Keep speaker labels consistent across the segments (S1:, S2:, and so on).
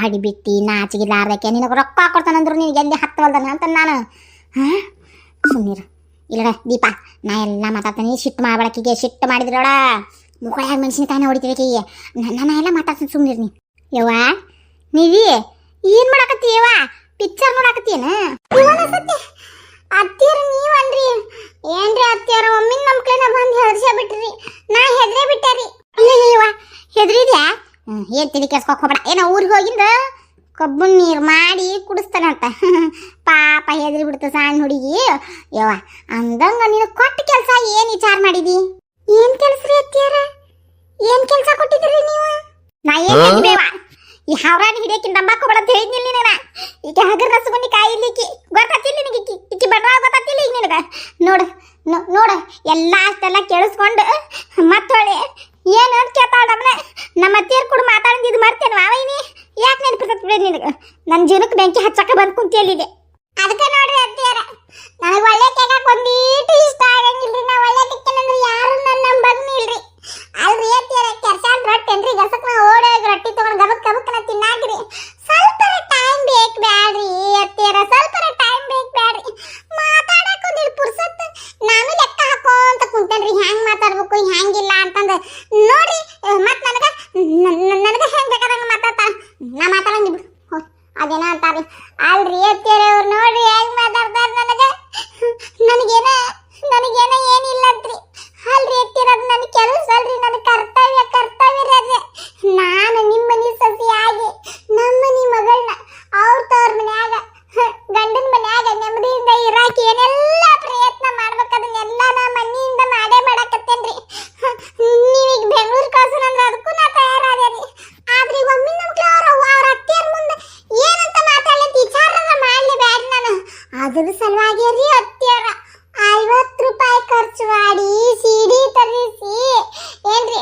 S1: ಹಡಿ ಬಿಟ್ಟಿ ನಾಚಿಗಿಲ್ಲಾರ್ದಕ್ಕೆ ನಿನಗೆ ರೊಕ್ಕ ಕೊಡ್ತಾನಂದ್ರು ನಿನಗೆ ಎಲ್ಲಿ ಹತ್ತವಲ್ದನ ಅಂತ ನಾನು. ಹಾಂ ಸುಮ್ಮನಿರು ಇಲ್ಲಡ ದೀಪ, ನಾ ಎಲ್ಲ ಮಾತಾಡ್ತೀನಿ. ಶಿಟ್ ಮಾಡ್ಬಳಕಿಗೆ ಶಿಟ್ ಮಾಡಿದ್ರೋಡ ಮುಖಳಾಗ ಮೆಣಸಿನಕಾಯಿನ ಹೊಡಿತೀವಿ ನಾನು ಎಲ್ಲ ಮಾತಾಡ್ತೀನಿ ಸುಮ್ಮನಿರು ನೀ ಯವ್ವ ನೀವಿ ಏನು ಮಾಡಾಕತ್ತಿ ಯವ್ವ? ಪಿಕ್ಚರ್ ನೋಡಾಕತ್ತೀನ ಅತ್ತಿಯರ ನೀವನ್ರಿ ಏನ್ರಿ ಅತ್ತಿಯರು ಒಮ್ಮಿನ ನಮ್ಮ ಕೈನ ಬಂದು ಹೆದರ್ಸ ಬಿಟ್ರಿ. ನಾ ಹೆದ್ರೇ ಬಿಟ್ಟಾರಿ. ಅಯ್ಯವ್ವ ಹೆದ್ರಿದ್ಯಾ? ಏನ್ ತಿಳಿ ಕೆಸ್ಕೊಕ್ ಏನೋ ಊರಿಗೆ ಹೋಗಿಂದ ಕಬ್ಬನ್ ನೀರು ಮಾಡಿ ಕುಡಿಸ್ತಾನಂತ. ಪಾಪ ಹೆದ್ರಿ ಬಿಡ್ತ ಸಣ್ಣ ಹುಡುಗಿ. ಯವ್ವ ಅಂದಂಗ ನೀನು ಕೊಟ್ಟ ಕೆಲಸ ಏನು ವಿಚಾರ ಮಾಡಿದಿ? ಏನ್ ಕೆಲಸ ರೀ ಅತ್ತಿಯರ? ಏನ್ ಕೆಲಸ ಕೊಟ್ಟಿದ್ರಿ ನೀವು? ನಾ ಏನ್ ಬೇವ ಈ ಹಾವ್ರಾಣಿ ಹಿಡಿಯಕ್ಕೆ ನಂಬಾಕ ಬೇಡ ಅಂತ ಹೇಳಿದ್ನಿಲ್ಲ ನಿನಗ ಈಗ ಹಗರ್ ರಸಗುಂಡಿ ಕಾಯಿಲಿಕ್ಕಿ ಗೊತ್ತಾತಿಲ್ಲ ನಿನಗೆ ಇಕ್ಕಿ ಬಂಡವಾಳ ಗೊತ್ತಾತಿಲ್ಲ ಈಗ ನಿನಗ. ನೋಡು ನೋಡು ಎಲ್ಲ ಅಷ್ಟೆಲ್ಲ ಕೇಳಿಸ್ಕೊಂಡು ಮತ್ತೊಳೆ ಏನು ಅಂತ ಕೇಳ್ತಾಳ ನಮ್ಮನೆ ನಮ್ಮ ಅತ್ತಿಯರ್ ಕೂಡ ಮಾತಾಡಿದ್ದು ಮರ್ತೇನೆ ಮಾವೈನಿ ಯಾಕೆ ನೆನಪಿರ್ತದ ನಿನಗೆ? ನನ್ನ ಜೀವನಕ್ಕೆ ಬೆಂಕಿ ಹಚ್ಚಕ ಬಂದು ಕುಂತಿಯಲ್ಲಿದೆ ಅದಕ್ಕೆ ನೋಡ್ರಿ ಅತ್ತಿಯರ, ನನಗೆ ಒಳ್ಳೆ ಕೇಳಕ್ ಒಂದೀಟು ಇಷ್ಟ ಆಗಂಗಿಲ್ರಿ. ನಾ ಒಳ್ಳೆ ತಿಕ್ಕನಂದ್ರೆ ಯಾರು ನನ್ನ ನಂಬಂಗಿಲ್ರಿ. ಅಲ್ರಿ ಅತ್ತಿಯರ ಕೆರ್ಸಾಲ್ ರೊಟ್ಟೆನ್ರಿ ಗಸಕ್ ನಾ ಓಡೋಗಿ ರೊಟ್ಟಿ ತೊಗೊಂಡು ಗಬಕ್ ಗಬಕ್ನ ತಿನ್ನಾಕ್ರಿ. ಸ್ವಲ್ಪ ಟೈಮ್ ಬೇಕು ಬ್ಯಾಡ್ರಿ ಅತ್ತಿಯರ ಸ್ವಲ್ಪ ಟೈಮ್ ಬೇಕು ಬ್ಯಾಡ್ರಿ ಮಾತಾಡಕ್ ಒಂದಿಲ್ ಪುರ್ಸತ್ ನಾನು ಲೆಕ್ಕ ಹಾಕೋಂತ ಕುಂತೇನ್ರಿ ಹ್ಯಾಂಗ್ ಮಾತಾಡ್ಬೇಕು ಹ್ಯಾಂಗಿಲ್ಲ ಅಂತಂದ ನೋಡ್ರಿ ಮತ್ ನನಗ ನನಗ ಹೆಂಗ್ ಬೇಕಾದಂಗ ಮಾತಾಡ್ತಾರ ನಾ ಮಾತಾಡಂಗಿ ಬಿಡು ಹೋಗ್, ಅದೇನೋ ಅಂತಾರ್ರಿ ಅಲ್ರಿ ಅತ್ತಿಯರ ಅವ್ರು ನೋಡ್ರಿ ಹೆಂಗ್ ಮಾತಾಡ್ತಾರ ನನಗ ನನಗೇನ ನನಗೇನ ಏನಿಲ್ಲ ಅಂತ್ರಿ ಅಲ್ರಿ ಅತ್ತಿಯರ ಅದು ನನ್ನ ಕೆಲಸ ಅಲ್ರಿ ನನ್ನ ಕರ್ತವ್ಯ ಕರ್ತವ್ಯ ರೀ ಅದೇ ನಾನು ನಿಮ್ಮ ಮನೆ ಸಸಿಯಾಗಿ ನಮ್ಮ ಮನೆ ಮಗಳನ್ನ ಅವ್ರ ತವ್ರ ಮನ್ಯಾಗ ಗಂಡನ ಮನ್ಯಾಗ ನೆಮ್ಮದಿಯಿಂದ ಇರಾಕಿ ಏನೆಲ್ಲ ಪ್ರಯತ್ನ ಮಾಡ್ಬೇಕದನ್ನೆಲ್ಲ ನಾ ಮನೆಯಿಂದ ಮಾಡೇ ಮಾಡಾಕತ್ತೇನ್ರಿ ನೀವೀಗ ಬೆಂಗಳೂರು ಕಳ್ಸೋಣಂದ್ರೆ ಅದಕ್ಕೂ ನಾ ತಯಾರಾದೇರಿ ಆದ್ರೆ ಈಗ ಒಮ್ಮೆ ನಮ್ಮ ಅವ್ರ ಅವ್ರ ಅತ್ತೆಯರ ಮುಂದೆ ಏನಂತ ಮಾತಾಡ್ಲಂತ ವಿಚಾರದ ಮಾಡ್ಲಿ ಬ್ಯಾಡ್ರಿ ನಾನು ಅದ್ರ ಸಲುವಾಗಿ ರೀ ಅತ್ತಿಯರ ಐವತ್ತು ರೂಪಾಯಿ ಖರ್ಚು ಮಾಡಿ ಸಿಡಿ ತರಿಸಿ ಏನ್ರಿ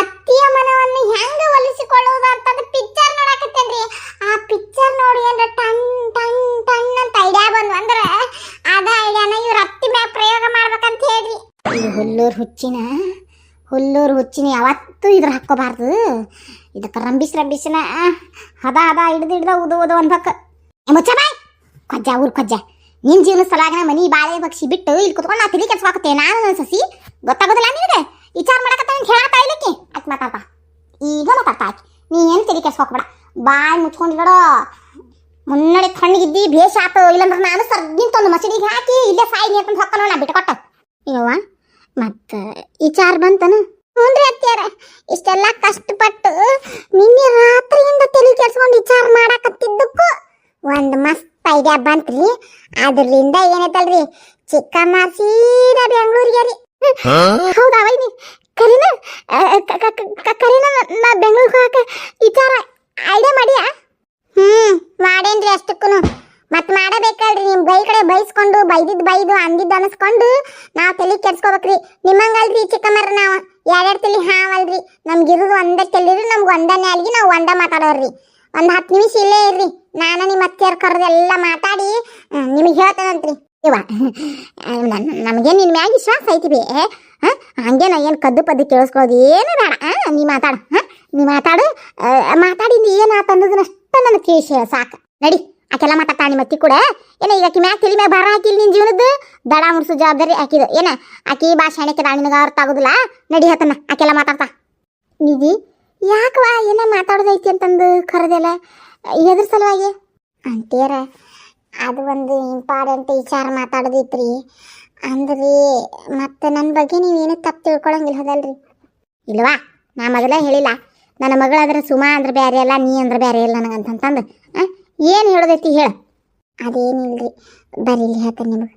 S1: ಅತ್ತಿಯ ಮನವನ್ನು ಹೆಂಗ ಒಲಿಸಿಕೊಳ್ಳುವುದು ಅಂತಂದು ಪಿಕ್ಚರ್ ನೋಡಕತ್ತೇನ್ರಿ ಆ ಪಿಕ್ಚರ್ ನೋಡಿ ಏನ್ರ ಟನ್ ಟನ್ ಟನ್ ಅಂತ ಐಡಿಯಾ ಬಂದು ಅಂದ್ರ ಅದ ಐಡಿಯಾನ ಇವ್ರ ಅತ್ತಿ ಮ್ಯಾಗ ಪ್ರಯೋಗ ಮಾಡ್ಬೇಕಂತ ಹೇಳ್ರಿ ಈ ಹುಲ್ಲೂರು ಹುಚ್ಚಿನ ಹುಲ್ಲೂರು ಹುಚ್ಚಿನ ಯಾವತ್ತೂ ಇದ್ರ ಹಾಕ್ಕೋಬಾರ್ದು. ಇದಕ್ಕೆ ರಂಬಿಸ್ ರಂಬಿಸಿನ, ಹದ ಹದ ಹಿಡ್ದು ಹಿಡ್ದ ಉದು ಉದು ಅನ್ಬೇಕ ಮುಚ್ಚ ಬಾಯ್! ಕೊಜ್ಜ, ಊರ್ ಕೊಜ್ಜ. ನಿನ್ ಜೀವನ ಸಲಾಗ ಮನಿ ಬಾಳೆ ಬಗ್ಸಿ ಬಿಟ್ಟು ಇಲ್ಲಿ ಕುತ್ಕೊಂಡು ನಾ ತಿಳಿ ಕೆಲ್ಸವಾಕತ್ತೆ ನಾನು ನನ್ನ ಸಸಿ ಗೊತ್ತಾಗೋದಿಲ್ಲ ನಿನಗೆ? ವಿಚಾರ ಮಾಡಕತ್ತ ಅಂತ ಹೇಳತ್ತ ಇಲ್ಲಕ್ಕೆ? ಅತ್ ಮಾತಾಡ್ತಾ ಈಗ ಮಾತಾಡ್ತಾ ಆಕಿ ನೀ ಏನು ತಿಳಿ ಕೆಲ್ಸವಾಕ್ಬೇಡ ಬಾಯ್ ಮುಚ್ಕೊಂಡಿರೋ ಮುನ್ನಡೆ ಕಣ್ಣಿಗಿದ್ದಿ ಭೇಷ ಆತು. ಇಲ್ಲಂದ್ರೆ ನಾನು ಸರ್ದಿಂತ ಒಂದು ಮಸೀದಿಗೆ ಹಾಕಿ ಇಲ್ಲೇ ಸಾಯಿ ನಾ ಬಿಟ್ಟು ಕೊಟ್ಟ ಯವ್ವ ಮತ್ತ ವಿಚಾರ ಬಂತನು? ಹ್ಞೂನ್ರಿ ಅತ್ಯಾರ ಇಷ್ಟೆಲ್ಲ ಕಷ್ಟಪಟ್ಟು ನಿನ್ನೆ ರಾತ್ರಿಯಿಂದ ತಲೆ ಕೆಡ್ಸ್ಕೊಂಡು ವಿಚಾರ ಮಾಡಾಕತ್ತಿದ್ದಕ್ಕೂ ಒಂದು ಮಸ್ತ್ ಐಡಿಯಾ ಬಂತ್ರಿ. ಅದರಿಂದ ಏನೈತಲ್ರಿ ಚಿಕ್ಕಮ್ಮ ಸೀದಾ ಬೆಂಗಳೂರಿಗೆ ರೀ ಹೌದಾ ವೈನಿ? ಕರೀನ ಕರೀನ ನಾ ಬೆಂಗಳೂರಿಗೆ ಹೋಗಕ್ಕೆ ವಿಚಾರ ಬೈಸ್ಕೊಂಡು ಬೈದಿದ್ ಬೈದು ಅಂದಿದ್ದು ಅನಸ್ಕೊಂಡು ನಾವ್ ತಲೆ ಕೆಡ್ಸ್ಕೋಬೇಕ್ರಿ. ನಿಮ್ಮಂಗಲ್ರಿ ಚಿಕ್ಕಮ್ಮರ ನಾವು ಎರಡೆರಡು ತಲೆ ಹಾವಲ್ರಿ. ನಮ್ಗಿರೋದು ಒಂದ ತಲಿರಿ ನಮ್ಗೆ ಒಂದ ನ್ಯಾಲ್ಗಿ ನಾವು ಒಂದ ಮಾತಾಡೋರ್ರಿ. ಒಂದ್ ಹತ್ತು ನಿಮಿಷ ಇಲ್ಲೇ ಇರ್ರಿ. ನಾನು ನಿಮ್ಮ ಅತ್ತೆಯರ್ ಕರೆದು ಎಲ್ಲ ಮಾತಾಡಿ ನಿಮಗೆ ಹೇಳ್ತದಂತ್ರಿ ಇವ ನಮಗೆ ನಿನ್ನ ಮ್ಯಾಗ ವಿಶ್ವಾಸ ಐತಿ ಬೇ? ಹಂಗೇನ ಏನು ಕದ್ದು ಪದ್ದು ಕೇಳಿಸ್ಕೊಳ್ಳೋದು ಏನು ಬೇಡ? ನೀ ಮಾತಾಡು ಹಾಂ? ನೀ ಮಾತಾಡು. ಆ, ಏನು ಏನಾತ ಅನ್ನೋದನ್ನಷ್ಟ ನನಗೆ ತಿಳಿಸಿ ಸಾಕು. ನಡಿ. ಆಕೆಲ್ಲ ಮಾತಾಡ್ತಾ ನಿಮ್ಮ ಅತ್ತಿ ಕೂಡ? ಏನ ಈಗ ಆಕಿ ಮ್ಯಾಗ ತಿಳಿ ಮ್ಯಾಗ ಭಾರ ಹಾಕಿಲ್ಲ ನಿನ್ ಜೀವನದ ದಡ ಮುಡ್ಸೋ ಜವಾಬ್ದಾರಿ ಆಕಿದು. ಏನ? ಆಕಿ ಭಾಷೆ ಹೆಣಕ್ಕೆ ನಿನಗ ಅರ್ಥ ಆಗೋದಿಲ್ಲ? ನಡಿ ಹತ್ತನ ಆಕೆಲ್ಲ ಮಾತಾಡ್ತಾ. ನಿಧಿ, ಯಾಕವಾ ಏನ ಮಾತಾಡೋದೈತಿ ಅಂತಂದು ಕರೆದೆಲ್ಲ? ಎದ್ರ ಸಲುವಾಗಿ? ಅಂತೀರ ಅದು ಒಂದು ಇಂಪಾರ್ಟೆಂಟ್ ವಿಚಾರ ಮಾತಾಡೋದಿತ್ರಿ. ಅಂದ್ರಿ, ಮತ್ತೆ ನನ್ನ ಬಗ್ಗೆ ನೀವೇನು ತಪ್ಪು ತಿಳ್ಕೊಳಂಗಿಲ್ಲ ಹೋದಲ್ರಿ? ಇಲ್ವಾ? ನಾ ಮೊದಲೇ ಹೇಳಿಲ್ಲ. ನನ್ನ ಮಗಳಾದ್ರೆ ಸುಮಾ ಅಂದ್ರೆ ಬೇರೆ ಅಲ್ಲ, ನೀ ಅಂದ್ರೆ ಬೇರೆ ಇಲ್ಲ ನನಗಂತಂದು ಏನು ಹೇಳೋದೈತಿ ಹೇಳ? ಅದೇನಿಲ್ರಿ ಬರೀಲಿ ಹೇಳ್ತೇನೆ ನಿಮಗೆ.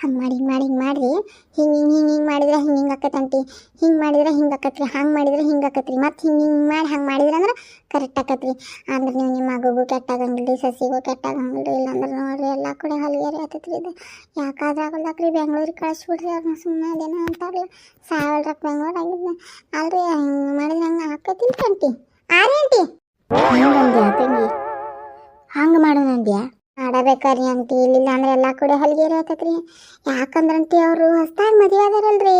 S1: ಹಂಗೆ ಮಾಡಿ, ಹಿಂಗೆ ಮಾಡಿ, ಹಿಂಗೆ ಮಾಡಿರಿ. ಹಿಂಗೆ ಹಿಂಗೆ ಹಿಂಗೆ ಹಿಂಗೆ ಮಾಡಿದ್ರೆ ಹಿಂಗೆ ಹಿಂಗೆ ಆಕತ್ತಂಟಿ ಹಿಂಗೆ ಮಾಡಿದ್ರೆ ಹಿಂಗೆ ಆಕತ್ರಿ, ಹಂಗೆ ಮಾಡಿದ್ರೆ ಹಿಂಗೆ ಆಕತ್ರಿ. ಮತ್ತು ಹಿಂಗೆ ಹಿಂಗೆ ಮಾಡಿ ಹಂಗೆ ಮಾಡಿದ್ರೆ ಅಂದ್ರೆ ಕರೆಕ್ಟ್ ಆಕತ್ರಿ. ಅಂದ್ರೆ ನೀವು ನಿಮ್ಮ ಮಗುಗೂ ಕೆಟ್ಟಾಗಂಗಿಲ್ಲ ಸಸಿಗೂ ಕೆಟ್ಟಾಗಂಗಿಲ್ಲ ಇಲ್ಲಾಂದ್ರೆ ನೋಡ್ರಿ ಎಲ್ಲ ಕಡೆ ಹಲ್ಗೇರಿ ಆತೈತ್ರಿ ಇದು. ಯಾಕಾದ್ರೆ ಆಗಲ್ದಾಕ್ರಿ ಬೆಂಗಳೂರಿಗೆ ಕಳಿಸ್ಬಿಡ್ರಿ ಅವ್ರನ್ನ ಸುಮ್ಮನೆ ಅದೇನೋ ಅಂತಾರಲ್ಲ ಸಾವಿರಕ್ಕೆ ಬೆಂಗಳೂರು ಆಗಿದ್ನ. ಅಲ್ರಿ, ಹಂಗೆ ಮಾಡಿದ್ರೆ ಹಂಗೆ ಆಕತಿಲ್ಲ ಅಂಟಿ ಆರೇಂಟಿ ತಂಗಿ ಹಂಗೆ ಮಾಡೋಣಂದ್ಯಾ ಮಾಡಬೇಕ್ರಿ ಅಂಟಿ, ಇಲ್ಲಿಲ್ಲ ಅಂದ್ರೆ ಎಲ್ಲ ಕಡೆ ಹಲ್ಗೇರಿ ಆಯ್ತತ್ರಿ ಯಾಕಂದ್ರಂತಿ ಅವರು ಹೊಸ್ದಾಗಿ ಮದುವೆ ಅದಾರಲ್ರಿ.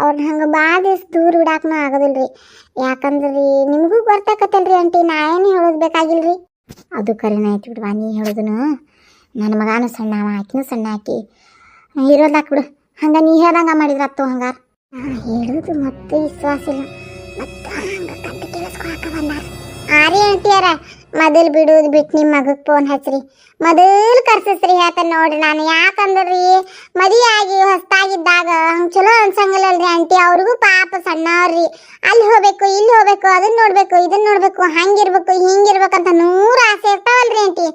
S1: ಅವ್ರನ್ನ ಹಂಗೆ ಭಾಳ ದಿವಸ ದೂರ ಬಿಡಾಕನೂ ಆಗೋದಿಲ್ರಿ. ಯಾಕಂದ್ರೆ ರೀ ನಿಮಗೂ ಗೊತ್ತಾಕತ್ತಲ್ರಿ ಅಂಟಿ, ನಾ ಏನು ಹೇಳೋದು ಬೇಕಾಗಿಲ್ರಿ? ಅದು ಕರಿನ ಆಯ್ತು ಬಿಡ್ವಾ, ನೀ ಹೇಳೋದನು ನನ್ನ ಮಗನೂ ಸಣ್ಣ ಅವ, ಆಕಿನೂ ಸಣ್ಣ ಆಕಿ. ಇರೋದಾಕ್ ಬಿಡು. ಹಂಗ ನೀ ಹೇಳ್ದಂಗ ಮಾಡಿದ್ರತ್ತು ಹಂಗಾರ. ಹೇಳೋದು ಮತ್ತೆ ವಿಶ್ವಾಸ ಇಲ್ಲ. ಮತ್ತೆ ಆರಿ ಅಂಟಿಯಾರ ಮೊದಲು ಬಿಡೋದು ಬಿಟ್ಟು ನಿಮ್ಮ ಮಗಕ್ಕೆ ಫೋನ್ ಹಚ್ಚಿರಿ ಮೊದಲು ಕರ್ಸಸ್ರಿ ಹೇಳ್ತಾನೆ ನೋಡ್ರಿ ನಾನು. ಯಾಕಂದ್ರಿ? ಮದುವೆ ಆಗಿ ಹೊಸ್ತಾಗಿದ್ದಾಗ ಹಂಗೆ ಚಲೋ ಅನ್ಸಂಗಲ್ಲಲ್ರಿ ಆಂಟಿ. ಅವ್ರಿಗೂ ಪಾಪ ಸಣ್ಣವ್ರಿ. ಅಲ್ಲಿ ಹೋಗ್ಬೇಕು, ಇಲ್ಲಿ ಹೋಗ್ಬೇಕು ಅದನ್ನ ನೋಡ್ಬೇಕು ಇದನ್ನ ನೋಡ್ಬೇಕು, ಹಂಗಿರ್ಬೇಕು, ಹಿಂಗಿರ್ಬೇಕಂತ ನೂರು ಆಸೆ ಇರ್ತಾವಲ್ರಿ ಆಂಟಿ.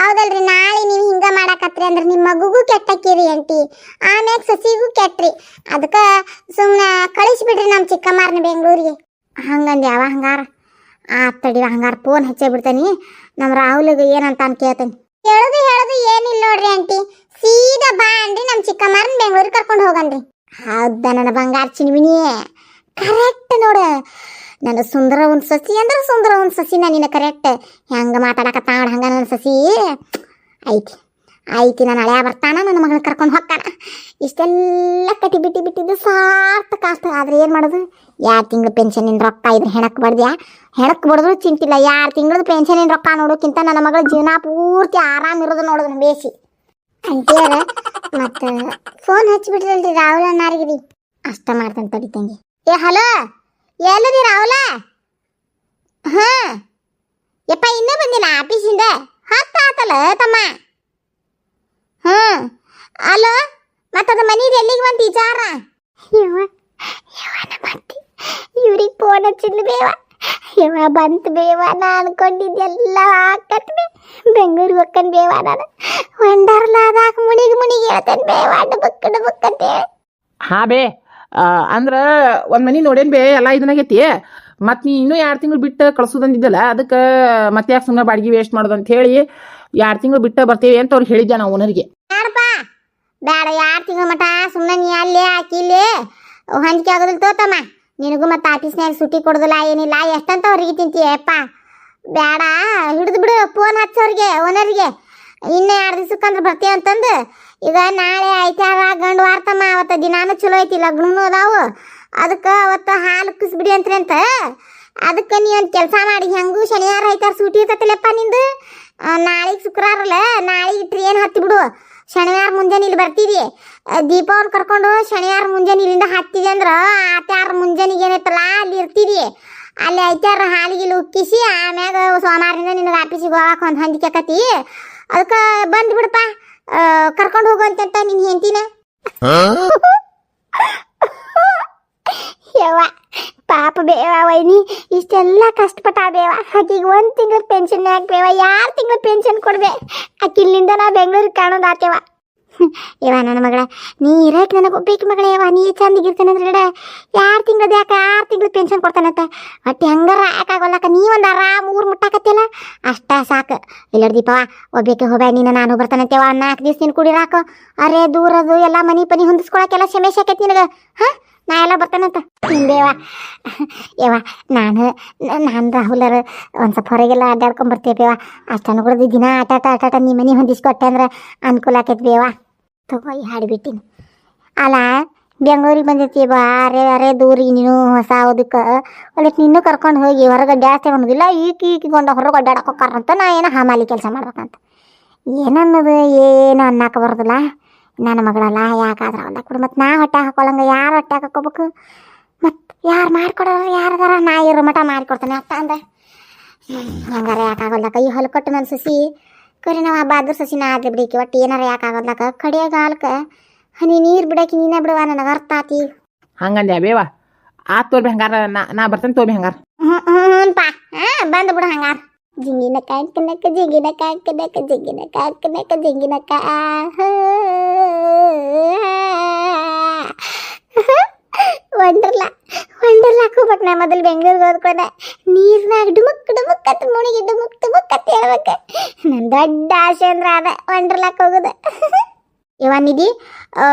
S1: ಹೌದಲ್ರಿ, ನಾಳೆ ನೀವು ಹಿಂಗ ಮಾಡಾಕತ್ರಿ ಅಂದ್ರೆ ನಿಮ್ಮ ಮಗುಗೂ ಕೆಟ್ಟಕ್ಕಿರಿ ಆಂಟಿ. ಆಮ್ಯಾಗ ಸಸಿಗೂ ಕೆಟ್ರಿ. ಅದಕ್ಕೆ ಸುಮ್ಮನೆ ಕಳಿಸ್ಬಿಡ್ರಿ ನಮ್ಮ ಚಿಕ್ಕಮ್ಮಾರನ ಬೆಂಗಳೂರಿಗೆ. ಹಂಗಂದು ಯಾವ ಹಂಗಾರ? ಆ ತಡಿ ಹಂಗಾರ ಫೋನ್ ಹಚ್ಚೇ ಬಿಡ್ತಾನಿ ನಮ್ಮ ರಾಹುಲ್ಗೆ ಏನಂತ ಅಂತ ಕೇಳ್ತಾನೆ. ಹೇಳೋದು ಹೇಳೋದು ಏನಿಲ್ಲ ನೋಡ್ರಿ ಆಂಟಿ. ಸೀದಾ ಬಾ ಅಂದ್ರಿ ನಮ್ಮ ಚಿಕ್ಕಮ್ಮನ ಬೆಂಗಳೂರಿಗೆ ಕರ್ಕೊಂಡು ಹೋಗನ್ರಿ ಹೌದ ನನ್ನ ಬಂಗಾರ ಚಿನ್ಮಿನಿ ಕರೆಕ್ಟ್ ನೋಡ. ನನ್ನ ಸುಂದರ ಒಂದು ಸಸಿ ಅಂದ್ರೆ ಸುಂದರ ಒಂದು ಸಸಿ ನಿನ್ನ ಕರೆಕ್ಟ್ ಹೆಂಗೆ ಮಾತಾಡಕತ್ತ ತಾಣ ಹಂಗ ನನ್ನ ಸಸಿ? ಐತಿ. ಐತಿ ನಾನು ಹಳೆಯ ಬರ್ತಾನ, ನನ್ನ ಮಗಳನ್ನ ಕರ್ಕೊಂಡು ಹೋಗ್ತಾನ. ಇಷ್ಟೆಲ್ಲ ಕಟ್ಟಿ ಬಿಟ್ಟು ಬಿಟ್ಟಿದ್ದು ಸಾರ್ಥಕ ಆಗ್ತದೆ. ಆದ್ರೆ ಏನು ಮಾಡೋದು? ಎರಡು ತಿಂಗಳು ಪೆನ್ಷನಿನ ರೊಕ್ಕ? ಇದ್ರೆ ಹೆಣಕ್ಕೆ ಬಡ್ದ್ಯಾ? ಹೆಣಕ್ಕೆ ಬಡಿದ್ರು ಚಿಂತಿಲ್ಲ. ಎರಡು ತಿಂಗಳದ ಪೆನ್ಷನಿನ ರೊಕ್ಕ ನೋಡೋಕ್ಕಿಂತ ನನ್ನ ಮಗಳ ಜೀವನ ಪೂರ್ತಿ ಆರಾಮ ಇರೋದು ನೋಡೋದು ಬೇಸಿ ಅಂತೀರ ಮತ್ತು ಫೋನ್ ಹಚ್ಚಿಬಿಟ್ರಲ್ರಿ ರಾಹುಲ್ ಅನ್ನಾರಿಗಿರಿ ಅಷ್ಟ ಮಾಡ್ತಾನೆ ತಡಿ ತಂಗಿ. ಏ, ಹಲೋ? ಎಲ್ಲದಿ ರಾಹುಲ? ಹಾ ಯಪ್ಪ, ಇನ್ನೂ ಬಂದಿಲ್ಲ? ಆಫೀಸಿಂದ ಹತ್ತಾತಲ್ಲ ತಮ್ಮ? ಹ್ಮ್. ಅಲೋ ಮತ್ತದ ಮನೀದು ಎಲ್ಲಿಗೆ ಬಂತು ವಿಚಾರ ಇವ ಇವನ ಬಂತಿ ಇವ್ರಿಗೆ ಫೋನ್ ಹಚ್ಚಿದ್ಲು ಬೇವ. ಇವ ಬಂತು ಬೇವ ನಾ ಅನ್ಕೊಂಡಿದ್ದೆಲ್ಲ ಹಾಕತ್ ಬೇ. ಬೆಂಗಳೂರಿಗೆ ಹೋಗ್ಕನ್ ಬೇವ ನಾನು. ವಂಡರ್ಲಾದಾಗ ಮುಣಿಗೆ ಮುಣಿಗೆ ಹೇಳ್ತೇನೆ ಬೇವ ಡಬಕ್ ಡಬಕ್ ಅಂತೇಳಿ.
S2: ಹಾ ಬೇ ಅಂದ್ರೆ ಒಂದು ಒಂದ್ ಮನಿ ನೋಡೇನ್ ಬೇ ಎಲ್ಲ ಇದನ್ನಾಗೈತಿ ಮತ್ ನೀ ಇನ್ನೂ ಎರಡು ತಿಂಗಳು ಬಿಟ್ಟು ಕಳ್ಸೋದಂದಿದ್ದಲ್ಲ ಅದಕ್ಕೆ ಮತ್ತೆ ಯಾಕೆ ಸುಮ್ಮನೆ ಬಾಡಿಗೆ ವೇಸ್ಟ್ ಮಾಡೋದು ಅಂತ ಹೇಳಿ ಎರಡು ತಿಂಗಳು ಬಿಟ್ಟು ಬರ್ತೀವಿ ಅಂತ ಅವ್ರು ಹೇಳಿದ್ದೆ ನಾವು ಓನರ್ಗೆ
S1: ಬೇಡ, ಯಾರು ತಿಂಗಳ ಮಟ ಸುಮ್ಮನೆ ನೀ ಅಲ್ಲೇ ಹಾಕಿ ಇಲ್ಲೇ ಹೊಂದಿಕೆ ಆಗೋದಿಲ್ಲ ತೋತಮ್ಮ. ನಿನಗೂ ಮತ್ತೆ ಆಫೀಸ್ನಾಗ ಸುಟ್ಟಿ ಕೊಡೋದಿಲ್ಲ, ಏನಿಲ್ಲ ಎಷ್ಟಂತ ಅವ್ರಿಗೆ ತಿಂತೀಯಪ್ಪ ಬೇಡ, ಹಿಡಿದು ಬಿಡು ಫೋನ್ ಹಚ್ಚೋರಿಗೆ ಓನರ್ಗೆ ಇನ್ನು ಎರಡು ದಿವ್ಸಕ್ಕಂದ್ರೆ ಬರ್ತೀವಿ ಅಂತಂದು, ಈಗ ನಾಳೆ ಐತಾರ ಗಂಡು ವಾರ್ತಮ್ಮ ಅವತ್ತು ದಿನಾನು ಚಲೋ ಐತಿ ಲಗ್ನೂ ಅದಾವು. ಅದಕ್ಕೆ ಅವತ್ತು ಹಾಲು ಕುಸ್ಬಿಡಿ ಅಂತ್ರಿ ಅಂತ ಅದಕ್ಕೆ ನೀ ಒಂದು ಕೆಲಸ ಮಾಡಿ ಹೆಂಗೂ ಶನಿವಾರ ಐತಾರ ಸೂಟಿ ಇರ್ತೈತಿಲ್ಲಪ್ಪ ನಿಂದು? ನಾಳೆಗೆ ಶುಕ್ರವಾರ ಅಲ್ಲ ನಾಳೆಗೆ ಟ್ರೇನ್ ಹತ್ತಿ ಬಿಡು? ಶನಿವಾರ ಮುಂಜಾನೆ ಇಲ್ಲಿ ಬರ್ತೀವಿ. ದೀಪಾವಳಿ ಕರ್ಕೊಂಡು ಶನಿವಾರ ಮುಂಜಾನೆ ಇಲ್ಲಿಂದ ಹತ್ತಿದೆ ಅಂದ್ರೆ ಆತ್ಯಾರ ಮುಂಜಾನೆಗೆ ಏನೈತಲ್ಲ ಅಲ್ಲಿ ಇರ್ತೀವಿ. ಅಲ್ಲಿ ಐತಾರ ಹಾಲಿಗೆ ಇಲ್ಲಿ ಉಕ್ಕಿಸಿ ಆಮ್ಯಾಗ ಸೋಮವಾರದಿಂದ ನಿನಗೆ ಆಫೀಸಿಗೆ ಹೋಗಕ್ಕೆ ಒಂದು ಹೊಂದಿಕೆ ಆಕತಿ ಅದಕ್ಕೆ ಬಂದು ಬಿಡಪ್ಪ. ಕರ್ಕೊಂಡು ಹೋಗುವಂತ ನಿನ್ನ ಹೆಂಡತಿನ. ಯವ್ವ, ಪಾಪ ಬೇವ ವೈನಿ, ಇಷ್ಟೆಲ್ಲ ಕಷ್ಟಪಟ್ಟ ಬೇವ. ಆಕಿಗೆ ಒಂದು ತಿಂಗಳ ಪೆನ್ಷನ್ ಹಾಕ್ಬೇವ ಬೇವ ಯಾರು ತಿಂಗಳ ಪೆನ್ಷನ್ ಕೊಡ್ಬೇ? ಆಕಿಲ್ಲಿಂದ ನಾ ಬೆಂಗಳೂರಿಗೆ ಕಾಣೋದು ಆತೇವ ಇವ ನನ್ನ ಮಗಳ, ನೀ ಇರಕ್ಕೆ ನನಗೆ ಒಬ್ಬೇಕು ಮಗಳೇ ಯವ್ವ, ನೀ ಚಂದಿಗಿರ್ತಾನೆ ಅಂದ್ರೆ ಯಾರು ತಿಂಗಳದ ಯಾಕೆ ಆರು ತಿಂಗಳು ಪೆನ್ಷನ್ ಕೊಡ್ತಾನಂತ. ಒಟ್ಟು ಹೆಂಗಾರ ಯಾಕಾಗಲ್ಲಕ್ಕ ನೀ ಒಂದು ಆರಾಮ್ ಊರು ಮುಟ್ಟಾಕತ್ತಿಲ್ಲ ಅಷ್ಟ ಸಾಕು. ಇಲ್ಲ ದೀಪವ ಒಬ್ಬೇಕೆ ಹೋಗ್ಯಾ ನೀನು ನಾನು ಬರ್ತಾನಂತೇವ ನಾಲ್ಕು ದಿವ್ಸ ನೀನು ಕುಡಿರಾಕ. ಅರೆ ದೂರದು ಎಲ್ಲ ಮನಿ ಪನಿ ಹೊಂದಿಸ್ಕೊಳಕ್ಕೆಲ್ಲ ಶಮೇಶ್ ಆಕೈತಿ ನಿನಗೆ. ಹಾಂ? ನಾ ಎಲ್ಲ ಬರ್ತಾನಂತ ಹಿಂದೇವ ಯವಾ ನಾನು ನಾನು ರಾಹುಲರ ಒಂದು ಸ್ವಲ್ಪ ಹೊರಗೆಲ್ಲ ಅಡ್ಡಾಡ್ಕೊಂಡು ಬರ್ತೇವೆ ಅಷ್ಟನ್ನು ಕೂಡ ದಿನ ಆಟ ಆಟ ಆಟ ಆಟ ನಿಮ್ಮ ಮನೆ ಹೊಂದಿಸ್ಕೊಟ್ಟೆ ಅಂದ್ರೆ ಅನುಕೂಲ ಆಕೈತಿ ಬೇವ ತಗೋ ಈ ಹಾಡ್ಬಿಟ್ಟಿನಿ ಅಲ್ಲ, ಬೆಂಗಳೂರಿಗೆ ಬಂದಿರ್ತೀವಿ ಬಾ ಅರೆ ಅರೆ ನೀನು ಹೊಸ ಅದಕ್ಕೆ ಒಳ್ಳೆ ನಿನ್ನೂ ಕರ್ಕೊಂಡು ಹೋಗಿ ಹೊರಗೆ ಜಾಸ್ತಿ ಅನ್ನೋದಿಲ್ಲ ಈಕಿ ಈಕಿಗೊಂಡು ಹೊರಗೆ ಅಡ್ಡಾಡಕ್ಕೆ ಹೋಗ್ತಾರಂತ ನಾ ಏನೋ ಹಾಮಾಲಿ ಕೆಲಸ ಮಾಡ್ಬೇಕಂತ. ಏನನ್ನೋದು, ಏನು ಅನ್ನಕ್ಕೆ ಬರೋದಿಲ್ಲ. ನನ್ನ ಮಗಳಲ್ಲ ಯಾಕಾದ್ರೆ ಒಂದ ಕೊಡು ಮತ್ತು ನಾ ಹೊಟ್ಟೆ ಹಾಕೊಳ್ಳಂಗ ಯಾರು ಹೊಟ್ಟೆ ಹಾಕೋಬೇಕು? ಮತ್ತು ಯಾರು ಮಾಡ್ಕೊಡೋರು ಯಾರದಾರ ನಾ ಇರೋ ಮಠ ಮಾಡಿಕೊಡ್ತಾನೆ ಅಪ್ಪ ಅಂದ. ಹಂಗಾರ ಈ ಹೊಲ ಕೊಟ್ಟು ನನ್ನ ಸಸಿ ಕರಿ ನಾವು ಬಾದ್ರ ಸಸಿ ನಾ ಆದ್ರೆ ಬಿಡಿಕೆ ಒಟ್ಟು ಏನಾರ ಯಾಕಾಗಲ್ಲಕ ಕಡಿಯಾಗ ಹಾಲ್ಕ ಹನಿ ನೀರು ಬಿಡಕ್ಕೆ ನೀನೇ ಬಿಡುವ ನನಗೆ ಅರ್ಥ ಆತಿ.
S2: ಹಂಗಂದ್ಯಾ ಬೇವಾ ಆ ತೋರ್ಬಿ ಹಂಗಾರ ನಾ ನಾ ಬರ್ತೇನೆ ತೋರ್ಬಿ ಹಂಗಾರ.
S1: ಹ್ಞೂ ಹ್ಞೂ ಪಾ. ಹಾಂ ಬಂದು ಬಿಡು ಹಂಗಾರ. ಜಿಂಗಿನ ಕಾಕನಕ ಜಿಂಗಿನ ಕಾಕನಕ ಜಿಂಗಿನ ಕಾಕನಕ, ಜಿಂಗಿನ ಕಾ ವಂಡರ್ಲಾ ವಂಡರ್ಲಾಕ್ ಹೋಗ್ಬೇಕು ನಾ ಮೊದಲು ಬೆಂಗಳೂರಿಗೆ ಹೋದ್ಕೊಂಡೆ ನೀರ್ನಾಗ ಡುಮುಕ್ ಡುಮುಕ್ ಅಂತ ಮುಣಿಗೆ ಡುಮುಕ್ ಡುಮುಕ್ ಅಂತ ಹೇಳ್ಬೇಕು. ನನ್ನ ದೊಡ್ಡ ಆಸೆ ಅಂದ್ರೆ ಅದ ವಂಡರ್ಲಾಕ್ ಹೋಗೋದು. ಇವ ನಿಧಿ?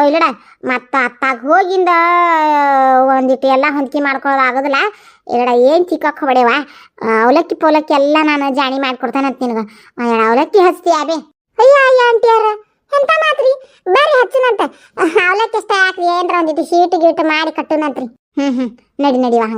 S1: ಇಲ್ಲಡ, ಮತ್ತು ಅತ್ತಾಗ ಹೋಗಿಂದ ಒಂದಿಟ್ಟು ಎಲ್ಲ ಹೊಂದಿಕೆ ಮಾಡ್ಕೊಳ್ಳೋದು ಆಗೋದಿಲ್ಲ. ಇಲ್ಲಡ, ಏನು ಚಿಕ್ಕಕ್ಕೆ ಹೊಡೆವ? ಅವಲಕ್ಕಿ ಪೋಲಕ್ಕಿ ಎಲ್ಲ ನಾನು ಜಾಣಿ ಮಾಡ್ಕೊಡ್ತೇನೆ ಅಂತ ನಿನಗೆ. ಎರಡು ಅವಲಕ್ಕಿ ಹಚ್ತಿ ಅದೇ ಅಯ್ಯ ಅಯ್ಯ ಆಂಟಿಯರ ಎಂತ ಮಾತ್ರಿ? ಬರ್ರಿ ಹಚ್ಚನಂತ. ಅವಲಕ್ಕಿ ಅಷ್ಟ ಯಾಕ್ರಿ ಏನ್ರ ಒಂದಿಟ್ಟು ಶೀಟ್ ಗೀಟ್ ಮಾಡಿ ಕಟ್ಟುನಂತ್ರಿ. ಹ್ಞೂ ಹ್ಞೂ ನಡಿ ನಡಿವ ಹಂಗ.